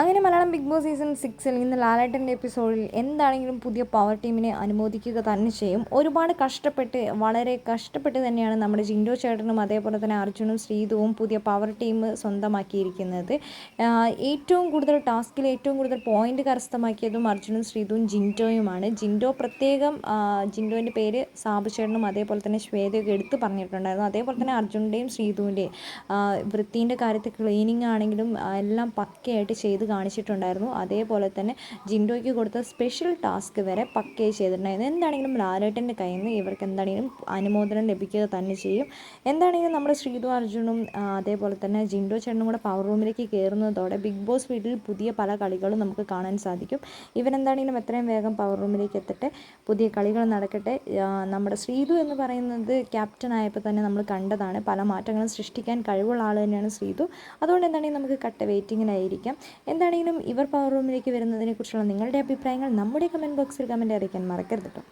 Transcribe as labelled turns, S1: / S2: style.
S1: അങ്ങനെ Malayalam big boss season സിക്സിൽ ഇന്ന് ലാലേട്ടന്റെ എപ്പിസോഡിൽ എന്താണെങ്കിലും പുതിയ പവർ ടീമിനെ അനുമോദിക്കുക തന്നെ ചെയ്യും. ഒരുപാട് കഷ്ടപ്പെട്ട് വളരെ കഷ്ടപ്പെട്ട് തന്നെയാണ് നമ്മുടെ ജിൻഡോ ചേട്ടനും അതേപോലെ തന്നെ അർജുനും ശ്രീതുവും പുതിയ പവർ ടീം സ്വന്തമാക്കിയിരിക്കുന്നത്. ഏറ്റവും കൂടുതൽ ടാസ്കിൽ ഏറ്റവും കൂടുതൽ പോയിന്റ് കരസ്ഥമാക്കിയതും അർജുനും ശ്രീതുവും ജിൻഡോയുമാണ്. ജിൻഡോ പ്രത്യേകം ജിൻഡോന്റെ പേര് സാബു ചേട്ടനും അതേപോലെ തന്നെ ശ്വേതയൊക്കെ എടുത്തു പറഞ്ഞിട്ടുണ്ടായിരുന്നു. അതേപോലെ തന്നെ അർജുന്റെയും ശ്രീതുവിന്റെയും വൃത്തിന്റെ കാര്യത്തിൽ ക്ലീനിങ് ആണെങ്കിലും എല്ലാം പക്കയായിട്ട് ചെയ്ത് ചെയ്ത് കാണിച്ചിട്ടുണ്ടായിരുന്നു. അതേപോലെ തന്നെ ജിൻഡോയ്ക്ക് കൊടുത്ത സ്പെഷ്യൽ ടാസ്ക് വരെ പക്കേ ചെയ്തിട്ടുണ്ടായിരുന്നു. എന്താണെങ്കിലും ലാലേട്ടന്റെ കയ്യിൽ നിന്ന് ഇവർക്ക് എന്താണെങ്കിലും അനുമോദനം ലഭിക്കുക തന്നെ ചെയ്യും. എന്താണെങ്കിലും നമ്മുടെ ശ്രീതു അർജുനും അതേപോലെ തന്നെ ജിൻഡോ ചേട്ടനും കൂടെ പവർ റൂമിലേക്ക് കയറുന്നതോടെ ബിഗ് ബോസ് വീട്ടിൽ പുതിയ പല കളികളും നമുക്ക് കാണാൻ സാധിക്കും. ഇവരെന്താണെങ്കിലും എത്രയും വേഗം പവർ റൂമിലേക്ക് എത്തട്ടെ പുതിയ കളികൾ നടക്കട്ടെ. നമ്മുടെ ശ്രീതു എന്ന് പറയുന്നത് ക്യാപ്റ്റൻ ആയപ്പോൾ തന്നെ നമ്മൾ കണ്ടതാണ്. പല മാറ്റങ്ങളും സൃഷ്ടിക്കാൻ കഴിവുള്ള ആൾ തന്നെയാണ് ശ്രീതു. അതുകൊണ്ട് എന്താണെങ്കിലും നമുക്ക് കട്ട വെയിറ്റിങ്ങിലായിരിക്കാം എന്താണെങ്കിലും ഇവർ പവർ റൂമിലേക്ക് വരുന്നതിനെക്കുറിച്ചുള്ള നിങ്ങളുടെ അഭിപ്രായങ്ങൾ നമ്മുടെ കമന്റ് ബോക്സിൽ കമന്റ് അറിയിക്കാൻ മറക്കരുത് കേട്ടോ